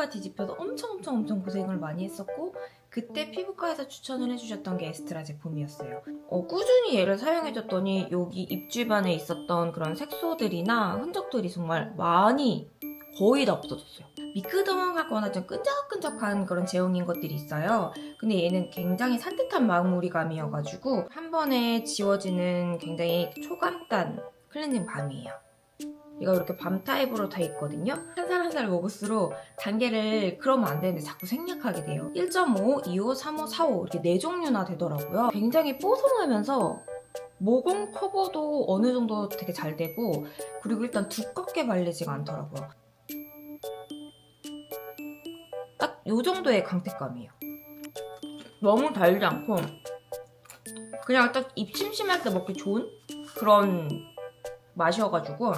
피부가 뒤집혀서 엄청 엄청 엄청 고생을 많이 했었고 그때 피부과에서 추천을 해주셨던 게 에스트라 제품이었어요. 어, 꾸준히 얘를 사용해줬더니 여기 입 주변에 있었던 그런 색소들이나 흔적들이 정말 많이 거의 다 없어졌어요. 미끄덩하거나 좀 끈적끈적한 그런 제형인 것들이 있어요. 근데 얘는 굉장히 산뜻한 마무리감이어가지고 한 번에 지워지는 굉장히 초간단 클렌징 밤이에요. 이거 이렇게 밤 타입으로 돼 있거든요. 한 살 한 살 먹을수록 단계를 그러면 안 되는데 자꾸 생략하게 돼요. 1.5, 2호, 3호, 4호 이렇게 네 종류나 되더라고요. 굉장히 뽀송하면서 모공 커버도 어느 정도 되게 잘 되고 그리고 일단 두껍게 발리지가 않더라고요. 딱요 정도의 강택감이에요. 너무 달지 않고 그냥 딱 입 심심할 때 먹기 좋은 그런 맛이어가지고